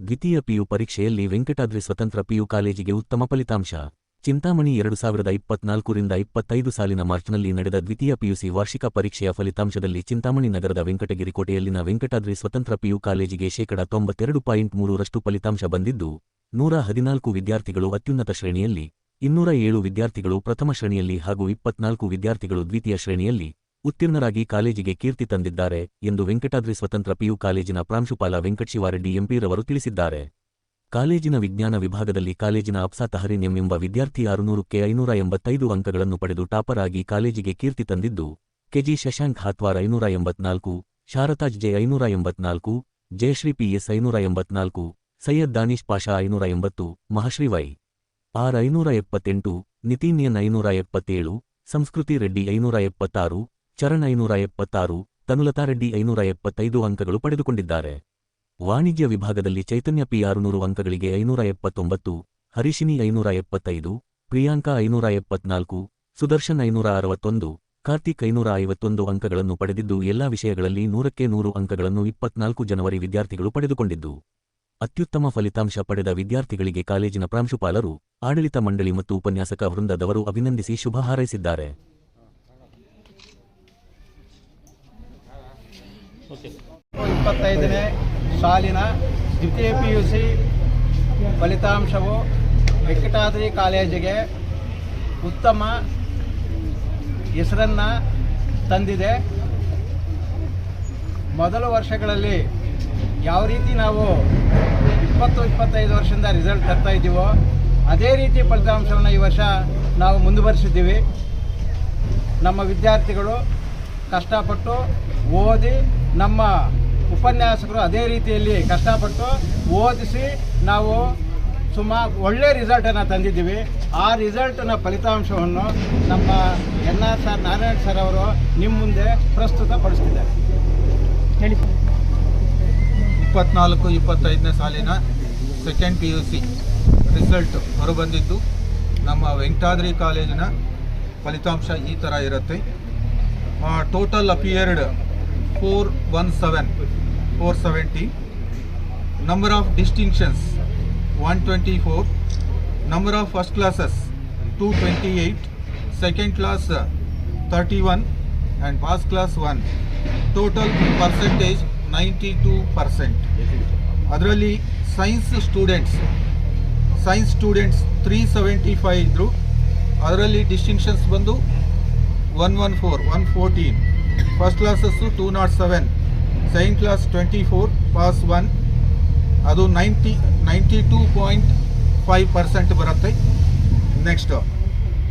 ದ್ವಿತೀಯ ಪಿಯು ಪರೀಕ್ಷೆಯಲ್ಲಿ ವೆಂಕಟಾದ್ರಿ ಸ್ವತಂತ್ರ ಪಿಯು ಕಾಲೇಜಿಗೆ ಉತ್ತಮ ಫಲಿತಾಂಶ. ಚಿಂತಾಮಣಿ ಎರಡು ಸಾವಿರದ ಇಪ್ಪತ್ನಾಲ್ಕರಿಂದ ಇಪ್ಪತ್ತೈದು ಸಾಲಿನ ಮಾರ್ಚ್ನಲ್ಲಿ ನಡೆದ ದ್ವಿತೀಯ ಪಿಯುಸಿ ವಾರ್ಷಿಕ ಪರೀಕ್ಷೆಯ ಫಲಿತಾಂಶದಲ್ಲಿ ಚಿಂತಾಮಣಿ ನಗರದ ವೆಂಕಟಗಿರಿ ಕೋಟೆಯಲ್ಲಿನ ವೆಂಕಟಾದ್ರಿ ಸ್ವತಂತ್ರ ಪಿಯು ಕಾಲೇಜಿಗೆ ಶೇಕಡ ತೊಂಬತ್ತೆರಡು ಪಾಯಿಂಟ್ ಮೂರರಷ್ಟು ಫಲಿತಾಂಶ ಬಂದಿದ್ದು, ನೂರ ಹದಿನಾಲ್ಕು ವಿದ್ಯಾರ್ಥಿಗಳು ಅತ್ಯುನ್ನತ ಶ್ರೇಣಿಯಲ್ಲಿ, ಇನ್ನೂರ ಏಳು ವಿದ್ಯಾರ್ಥಿಗಳು ಪ್ರಥಮ ಶ್ರೇಣಿಯಲ್ಲಿ ಹಾಗೂ ಇಪ್ಪತ್ನಾಲ್ಕು ವಿದ್ಯಾರ್ಥಿಗಳು ದ್ವಿತೀಯ ಶ್ರೇಣಿಯಲ್ಲಿ. ಉತ್ತೀರ್ಣರಾಗಿ ಕಾಲೇಜಿಗೆ ಕೀರ್ತಿ ತಂದಿದ್ದಾರೆ ಎಂದು ವೆಂಕಟಾದ್ರಿ ಸ್ವತಂತ್ರ ಪಿಯು ಕಾಲೇಜಿನ ಪ್ರಾಂಶುಪಾಲ ವೆಂಕಟಶಿವಾರೆಡ್ಡಿ ಎಂಪಿರವರು ತಿಳಿಸಿದ್ದಾರೆ. ಕಾಲೇಜಿನ ವಿಜ್ಞಾನ ವಿಭಾಗದಲ್ಲಿ ಕಾಲೇಜಿನ ಅಪ್ಸಾ ತಹರಿನ್ ಎಂಬ ವಿದ್ಯಾರ್ಥಿ ಆರುನೂರಕ್ಕೆ ಐನೂರ ಎಂಬತ್ತೈದು ಅಂಕಗಳನ್ನು ಪಡೆದು ಟಾಪರ್ ಆಗಿ ಕಾಲೇಜಿಗೆ ಕೀರ್ತಿ ತಂದಿದ್ದು, ಕೆಜಿ ಶಶಾಂಕ್ ಹಾತ್ವಾರ್ ಐನೂರ ಎಂಬತ್ನಾಲ್ಕು ಶಾರತಾಜ್ ಜೆ ಐನೂರ ಎಂಬತ್ನಾಲ್ಕು ಜಯಶ್ರೀ ಪಿಎಸ್ ಐನೂರ ಎಂಬತ್ನಾಲ್ಕು ಸೈಯದ್ ದಾನಿಶ್ ಪಾಷಾ ಐನೂರ ಎಂಬತ್ತು ಮಹಾಶ್ರೀ ವೈ. ಆರ್ ಐನೂರ ಎಪ್ಪತ್ತೆಂಟು ನಿತೀನ್ಯನ್ ಐನೂರ ಎಪ್ಪತ್ತೇಳು ಸಂಸ್ಕೃತಿ ರೆಡ್ಡಿ ಐನೂರ ಎಪ್ಪತ್ತಾರು ಚರಣ್ ಐನೂರ ಎಪ್ಪತ್ತಾರು ತನುಲತಾ ರೆಡ್ಡಿ ಐನೂರ ಎಪ್ಪತ್ತೈದು ಅಂಕಗಳು ಪಡೆದುಕೊಂಡಿದ್ದಾರೆ. ವಾಣಿಜ್ಯ ವಿಭಾಗದಲ್ಲಿ ಚೈತನ್ಯ ಪಿ ಆರುನೂರು ಅಂಕಗಳಿಗೆ ಐನೂರ ಎಪ್ಪತ್ತೊಂಬತ್ತು ಹರಿಶಿನಿ ಐನೂರ ಎಪ್ಪತ್ತೈದು ಪ್ರಿಯಾಂಕಾ ಐನೂರ ಎಪ್ಪತ್ನಾಲ್ಕು ಸುದರ್ಶನ್ ಐನೂರ ಅರವತ್ತೊಂದು ಕಾರ್ತಿಕ್ ಐನೂರ ಐವತ್ತೊಂದು ಅಂಕಗಳನ್ನು ಪಡೆದಿದ್ದು ಎಲ್ಲಾ ವಿಷಯಗಳಲ್ಲಿ ನೂರಕ್ಕೆ ನೂರು ಅಂಕಗಳನ್ನು ಇಪ್ಪತ್ನಾಲ್ಕು ಜನವರಿ ವಿದ್ಯಾರ್ಥಿಗಳು ಪಡೆದುಕೊಂಡಿದ್ದು. ಅತ್ಯುತ್ತಮ ಫಲಿತಾಂಶ ಪಡೆದ ವಿದ್ಯಾರ್ಥಿಗಳಿಗೆ ಕಾಲೇಜಿನ ಪ್ರಾಂಶುಪಾಲರು, ಆಡಳಿತ ಮಂಡಳಿ ಮತ್ತು ಉಪನ್ಯಾಸಕ ವೃಂದದವರು ಅಭಿನಂದಿಸಿ ಶುಭ ಹಾರೈಸಿದ್ದಾರೆ. ಇಪ್ಪತ್ತೈದನೇ ಸಾಲಿನ ದ್ವಿತೀಯ ಪಿ ಯು ಸಿ ಫಲಿತಾಂಶವು ವೆಂಕಟಾದ್ರಿ ಕಾಲೇಜಿಗೆ ಉತ್ತಮ ಹೆಸರನ್ನು ತಂದಿದೆ. ಮೊದಲ ವರ್ಷಗಳಲ್ಲಿ ಯಾವ ರೀತಿ ನಾವು ಇಪ್ಪತ್ತು, ಇಪ್ಪತ್ತೈದು ವರ್ಷದಿಂದ ರಿಸಲ್ಟ್ ತರ್ತಾ ಇದ್ದೀವೋ, ಅದೇ ರೀತಿ ಫಲಿತಾಂಶವನ್ನು ಈ ವರ್ಷ ನಾವು ಮುಂದುವರಿಸಿದ್ದೀವಿ. ನಮ್ಮ ವಿದ್ಯಾರ್ಥಿಗಳು ಕಷ್ಟಪಟ್ಟು ಓದಿ ನಮ್ಮ ಉಪನ್ಯಾಸಕರು ಅದೇ ರೀತಿಯಲ್ಲಿ ಕಷ್ಟಪಟ್ಟು ಓದಿಸಿ ನಾವು ಸುಮಾರು ಒಳ್ಳೆ ರಿಸಲ್ಟನ್ನು ತಂದಿದ್ದೀವಿ. ಆ ರಿಸಲ್ಟನ್ನ ಫಲಿತಾಂಶವನ್ನು ನಮ್ಮ N R sir Narayan sir ಅವರು ನಿಮ್ಮ ಮುಂದೆ ಪ್ರಸ್ತುತಪಡಿಸ್ತಿದ್ದಾರೆ. ಹೇಳಿ ಸರ್. ಇಪ್ಪತ್ನಾಲ್ಕು ಇಪ್ಪತ್ತೈದನೇ ಸಾಲಿನ second P U C result ಹೊರಬಂದಿದ್ದು ನಮ್ಮ ವೆಂಕಟಾದ್ರಿ ಕಾಲೇಜಿನ ಫಲಿತಾಂಶ ಈ ಥರ ಇರುತ್ತೆ. Total appeared four one seven four seventy number of distinctions one twenty four number of first classes two twenty eight second class thirty one and pass class one total percentage ninety two percent ಅದರಲ್ಲಿ science students science students three seventy five ಇದ್ದರು ಅದರಲ್ಲಿ distinctions ಬಂದು one one four one fourteen first classes two not seven second class twenty four pass one ಅದು ninety ninety two point five percent ಬರುತ್ತೆ. Next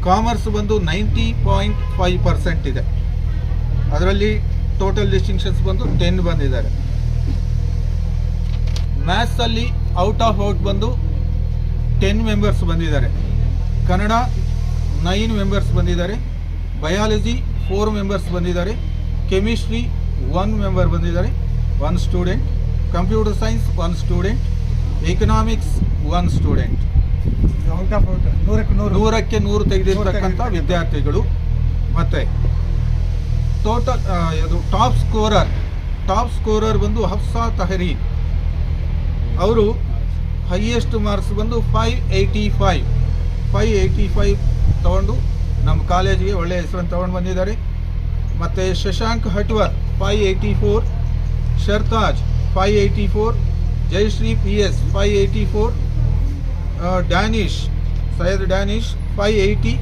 commerce ಬಂದು ninety point five percent ಇದೆ. ಅದರಲ್ಲಿ total distinctions ಬಂದು ten ಬಂದಿದ್ದಾರೆ. ಮ್ಯಾಥ್ಸಲ್ಲಿ out of out ಬಂದು ten members ಬಂದಿದ್ದಾರೆ. ಕನ್ನಡ ನೈನ್ ಮೆಂಬರ್ಸ್ ಬಂದಿದ್ದಾರೆ. ಬಯಾಲಜಿ ಫೋರ್ ಮೆಂಬರ್ಸ್ ಬಂದಿದ್ದಾರೆ. ಕೆಮಿಸ್ಟ್ರಿ ಒನ್ ಮೆಂಬರ್ ಬಂದಿದ್ದಾರೆ. One student computer science one student economics one student ನೂರಕ್ಕೆ ನೂರು ನೂರಕ್ಕೆ ನೂರು ತೆಗೆದಿರ್ತಕ್ಕಂಥ ವಿದ್ಯಾರ್ಥಿಗಳು. ಮತ್ತೆ ಟೋಟಲ್ ಇದು ಟಾಪ್ ಸ್ಕೋರರ್ ಟಾಪ್ ಸ್ಕೋರರ್ ಬಂದು ಹಫ್ಸಾ ತಹರಿ ಅವರು ಹೈಯೆಸ್ಟ್ ಮಾರ್ಕ್ಸ್ ಬಂದು five eighty five five eighty five ತಗೊಂಡು ನಮ್ಮ ಕಾಲೇಜಿಗೆ ಒಳ್ಳೆಯ ಹೆಸರನ್ನು ತಗೊಂಡು ಬಂದಿದ್ದಾರೆ. ಮತ್ತು Shashank Hatwar five eighty four Shartaj five eighty four Jayashree P S five eighty four Danish Syed Danish five eighty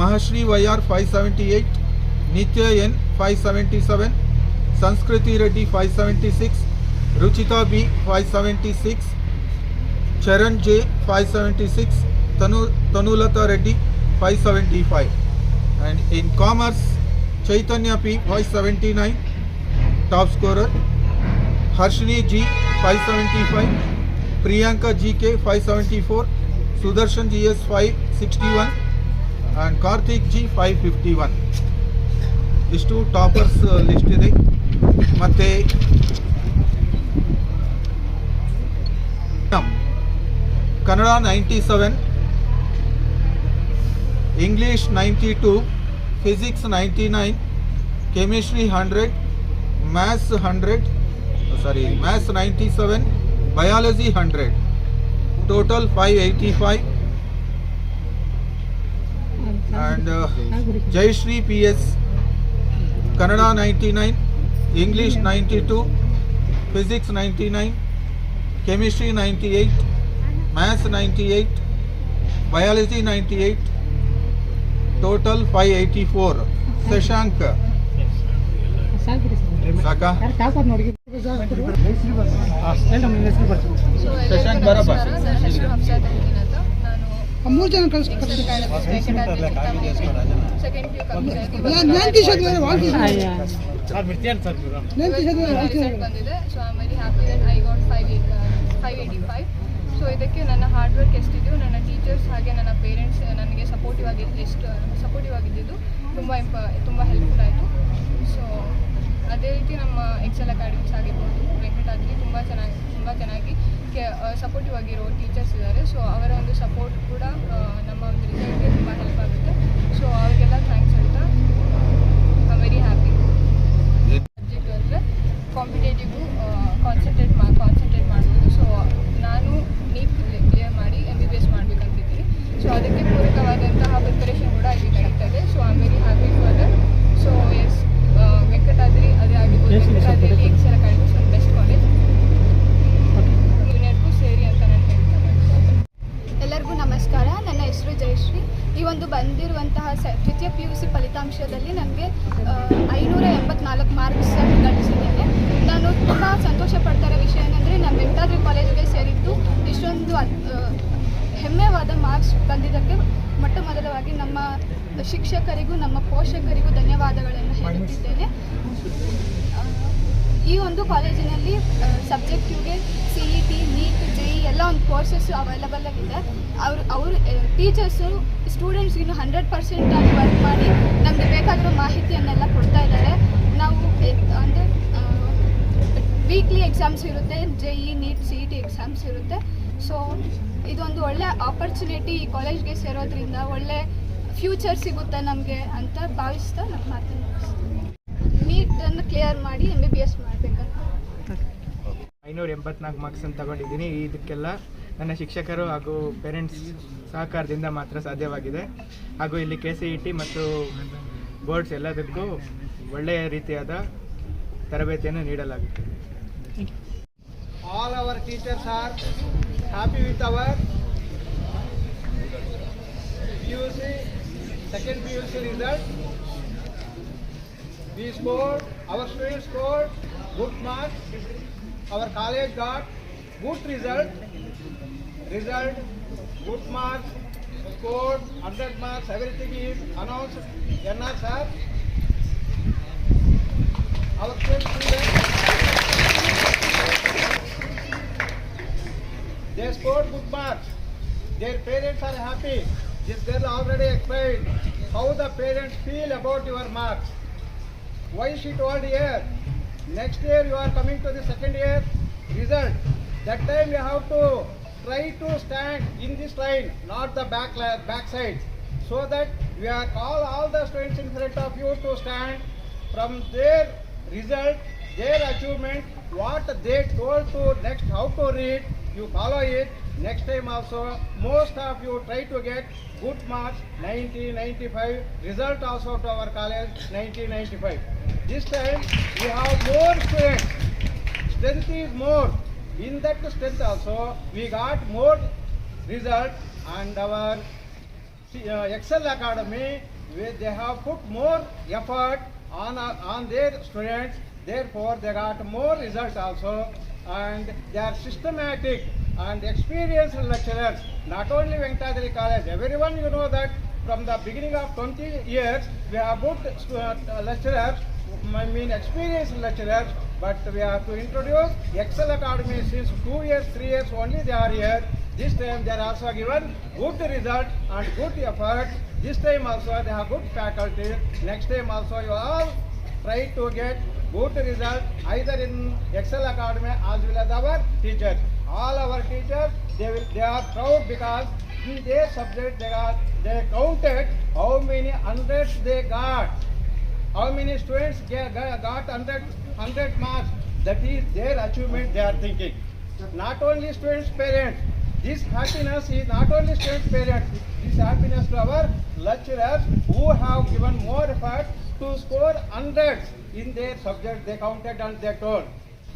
Mahashree Y R five seventy eight Nitya N five seventy seven Sanskriti Reddy five seventy six Ruchita B five seventy six Charan J five seventy six Tanu Tanulata Reddy five seventy five and in commerce Chaitanya P five seventy nine top scorer Harshini G five seventy five Priyanka G K five seventy four Sudarshan G S five sixty one and Karthik G five fifty one ಇಷ್ಟು toppers list ಇದೆ ಮತ್ತು Kannada ninety seven English ninety two physics 99 chemistry 100 maths 100 sorry maths 97 biology 100 total 585 and uh, PS Kannada 99 English 92 physics 99 chemistry 98 maths 98 biology 98 total 584. Sashank, ಸಾಕ್ಬಿಡಿ sir Saka, ಯಾರು topper ನೋಡಿ ಹೇಳಿ ನಮ್ಮ ಹೆಸರು ಬರ್ತೀವಿ ಸೊ ಶಶಾಂಕ್ ಬರಪ್ಪ. ಮೂರು ಜನ ಕಳ್ಸಿ ಸೊ ಇದಕ್ಕೆ ನನ್ನ ಹಾರ್ಡ್ ವರ್ಕ್ ಎಷ್ಟಿದೆಯೋ, ನನ್ನ ಟೀಚರ್ಸ್ ಹಾಗೆ ನನ್ನ ಪೇರೆಂಟ್ಸ್ ನನಗೆ ಸಪೋರ್ಟಿವ್ ಆಗಿ ಎಷ್ಟು ಸಪೋರ್ಟಿವ್ ಆಗಿದ್ದಿದ್ದು ತುಂಬ ಇಂಪ ತುಂಬ ಹೆಲ್ಪ್ಫುಲ್ ಆಯಿತು. ಸೊ ಅದೇ ರೀತಿ ನಮ್ಮ ಎಕ್ಸೆಲ್ ಅಕಾಡೆಮಿಕ್ಸ್ ಆಗಿರ್ಬೋದು ವೆಂಕಟಾದ್ರಿ ತುಂಬ ಚೆನ್ನಾಗಿ ತುಂಬ ಚೆನ್ನಾಗಿ, ಕೆ ಸಪೋರ್ಟಿವ್ ಆಗಿರೋ ಟೀಚರ್ಸ್ ಇದ್ದಾರೆ. ಸೊ ಅವರ ಒಂದು ಸಪೋರ್ಟ್ ಕೂಡ ಆ, ನಮ್ಮ ಒಂದು ರಿಸಲ್ಟ್ಗೆ ತುಂಬ ಹೆಲ್ಪ್ ಆಗುತ್ತೆ ಸೊ ಅವರಿಗೆಲ್ಲ ಥ್ಯಾಂಕ್ಸ್ ಹೇಳ್ತಾ ಐ ವೆರಿ ಹ್ಯಾಪಿ ಸಬ್ಜೆಕ್ಟ್ ಅಂದರೆ ಕಾಂಪಿಟೇಟಿವ್ಗೂ ಕಾನ್ಸಂಟ್ರೇಟ್ ಮಾ ಕಾನ್ಸಂಟ್ರೇಟ್ ಮಾಡ್ಬೋದು ಸೊ ನಾನು ನೀಟ್ ಕ್ಲಿಯರ್ ಮಾಡಿ ಎಂ ಬಿ ಬಿ ಎಸ್ ಮಾಡಬೇಕಂತಿದ್ದೀನಿ ಸೊ ಅದಕ್ಕೆ ಪೂರಕವಾದಂತಹ ಪ್ರಿಪರೇಷನ್ ಕೂಡ ಇಲ್ಲಿ ನಡೀತಾ ಇದೆ so I very happy for that so S Venkatadri ಅದೇ ಆಗಿರ್ಬೋದು ವೆಂಕಟಾದ್ರಿಯಲ್ಲಿ ಎಕ್ಸೆಲ್ ಅಕಾಡೆಮಿಕ್ಸ್ ಒಂದು ಬೆಸ್ಟ್ ಕಾಲೇಜ್ ಯೂನಿಯರ್ಗೂ ಸೇರಿ ಅಂತ ನಾನು ಹೇಳ್ತೇನೆ ಎಲ್ಲರಿಗೂ ನಮಸ್ಕಾರ ನನ್ನ ಹೆಸರು ಜಯಶ್ರೀ ಈ ಒಂದು ಬಂದಿರುವಂತಹ ಸ ದ್ವಿತೀಯ ಪಿ ಯು ಸಿ ಫಲಿತಾಂಶದಲ್ಲಿ ನನಗೆ ಐನೂರ ಎಂಬತ್ನಾಲ್ಕು ಮಾರ್ಕ್ಸ್ ಗಳಿಸಿದ್ದೇನೆ ನಾನು ತುಂಬ ಸಂತೋಷ ಪಡ್ತಾ ಇರೋ ವಿಷಯ ಏನಂದರೆ ನಮ್ಮ ವೆಂಕಟಾದ್ರಿ ಕಾಲೇಜಿಗೆ ಸೇರಿದ್ದು ಇಷ್ಟೊಂದು ಅದ್- ಆ, ಹೆಮ್ಮೆವಾದ ಮಾರ್ಕ್ಸ್ ಬಂದಿದ್ದಕ್ಕೆ ಮೊಟ್ಟ ಮೊದಲವಾಗಿ ನಮ್ಮ ಶಿಕ್ಷಕರಿಗೂ, ನಮ್ಮ ಪೋಷಕರಿಗೂ ಧನ್ಯವಾದಗಳನ್ನು ಹೇಳುತ್ತಿದ್ದೇನೆ. ಈ ಒಂದು ಕಾಲೇಜಿನಲ್ಲಿ ಸಬ್ಜೆಕ್ಟಿವ್ಗೆ C E T NEET J E ಎಲ್ಲ ಒಂದು ಕೋರ್ಸಸ್ ಅವೈಲಬಲ್ ಆಗಿದೆ. ಅವರು ಅವರು ಟೀಚರ್ಸು ಸ್ಟೂಡೆಂಟ್ಸ್ಗಿನ್ನು ಹಂಡ್ರೆಡ್ ಪರ್ಸೆಂಟ್ ಆಗಿ ವರ್ಕ್ ಮಾಡಿ ನಮಗೆ ಬೇಕಾಗಿರೋ ಮಾಹಿತಿಯನ್ನೆಲ್ಲ ಕೊಡ್ತಾ ಇದ್ದಾರೆ. ನಾವು ಅಂದರೆ ವೀಕ್ಲಿ ಎಕ್ಸಾಮ್ಸ್ ಇರುತ್ತೆ J E NEET C E T exams ಇರುತ್ತೆ. ಸೊ ಇದೊಂದು ಒಳ್ಳೆ ಆಪರ್ಚುನಿಟಿ ಈ ಕಾಲೇಜ್ಗೆ ಸೇರೋದ್ರಿಂದ, ಒಳ್ಳೆ ಫ್ಯೂಚರ್ ಸಿಗುತ್ತೆ ನಮಗೆ ಅಂತ ಭಾವಿಸ್ತಾ ನಮ್ಮ ಮಾತನ್ನು ನೀಟನ್ನು ಕ್ಲಿಯರ್ ಮಾಡಿ ಎಂ ಬಿ ಬಿ ಎಸ್ ಮಾಡಬೇಕಂತ ಐನೂರ ಎಂಬತ್ನಾಲ್ಕು ಮಾರ್ಕ್ಸನ್ನು ತಗೊಂಡಿದ್ದೀನಿ. ಇದಕ್ಕೆಲ್ಲ ನನ್ನ ಶಿಕ್ಷಕರು ಹಾಗೂ ಪೇರೆಂಟ್ಸ್ ಸಹಕಾರದಿಂದ ಮಾತ್ರ ಸಾಧ್ಯವಾಗಿದೆ. ಹಾಗೂ ಇಲ್ಲಿ ಕೆ ಸಿ ಇ ಟಿ ಮತ್ತು ಬೋರ್ಡ್ಸ್ ಎಲ್ಲದಕ್ಕೂ ಒಳ್ಳೆಯ ರೀತಿಯಾದ ತರಬೇತಿಯನ್ನು ನೀಡಲಾಗುತ್ತದೆ. All our teachers are happy with our P U C Second PUC result, we scored, our students scored good marks, our college got good result, result, good marks, scored, 100 marks, everything is announced, NR sir. Our students, they scored good marks, their parents are happy this girl already explained how the parents feel about your marks. Why she told here? Next year you are coming to the second year result. That time you have to try to stand in this line, not the back back side, so that we are call all the students in front of you to stand from their result, their achievement, what they told to next how to read. You follow it. Next time also, most of you try to get good marks, 90, 95. Result also to our college, 90, 95. This time we have more students. Strength is more. In that strength also, we got more result and our uh, Excel Academy, where they have put more effort on, on their students, therefore they got more result also and they are systematic and experienced lecturers, not only Venkatadri College, everyone you know that from the beginning of 20 years, we have good uh, lecturers, I mean experienced lecturers, but we have to introduce Excel Academy since two years, three years only they are here. This time they are also given good result and good effort. This time also they have good faculty. Next time also you all try to get good result either in Excel Academy as well as our teachers. All our teachers they will they are proud because in their subject they are they counted how many hundreds they got how many students get, got 100, 100 marks that is their achievement they are thinking not only students' parents. This happiness is not only students' parents. This happiness to our lecturers who have given more effort to score hundreds in their subject they counted and they told.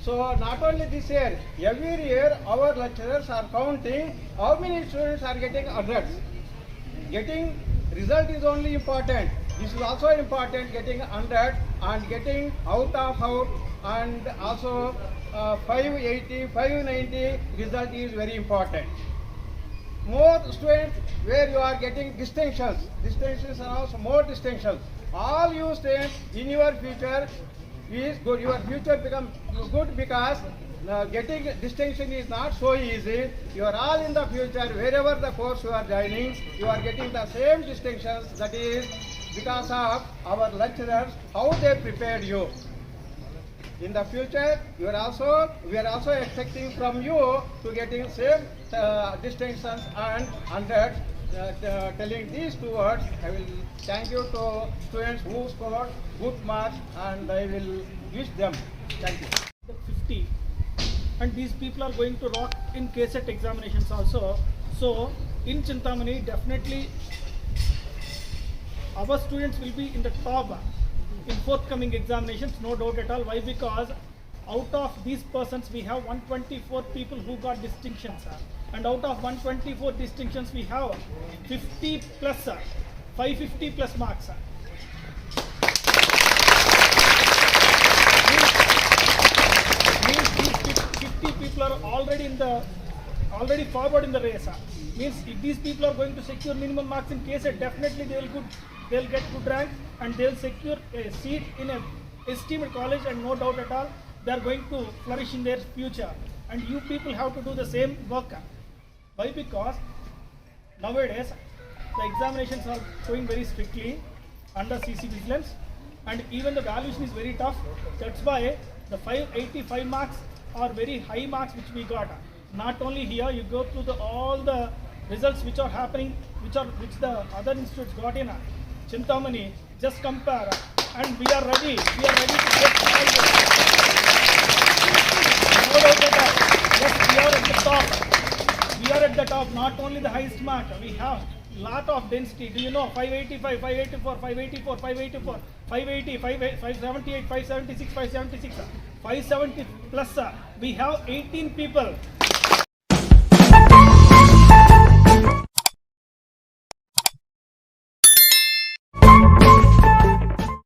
So not only this year, every year our lecturers are counting how many students are getting hundreds. Getting result is only important. This is also important getting 100 and getting out of out and also uh, 580, 590 result is very important. More students where you are getting distinctions, distinctions are also more distinctions. All you students in your future is good. Your future become good because uh, getting distinction is not so easy. You are all in the future, wherever the course you are joining, you are getting the same distinctions. That is because of our lecturers, how they prepared you. In the future, you are also, we are also expecting from you to getting same uh, distinctions and hundreds. Telling these two words, I will thank you to students who scored good marks and I will wish them. Thank you. the 50 and these people are going to rock in KSET examinations also. So in Chintamani definitely our students will be in the top in forthcoming examinations, no doubt at all. Why? Because out of these persons we have 124 people who got distinctions. And out of 124 distinctions we have 50 plus sir. 550 plus marks sir. means these 50 people are already in the already forward in the race. Means if these people are going to secure minimum marks in case definitely they will good they'll get good rank and they'll secure a seat in a esteemed college and no doubt at all they are going to flourish in their future. And you people have to do the same work. Why? Because nowadays the examinations are going very strictly under CC vigilance and even the valuation is very tough. That's why the 585 marks are very high marks which we got. Not only here, you go through the, all the results which are happening, which are which the other institutes got in. Chintamani, just compare and we are ready. We are ready to get all. No doubt at all. Yes, we are. Top, not only the highest mark, we have a lot of density. Do you know 585, 584, 584, 584, 580, 578, 576, 576, 570 plus. We have 18 people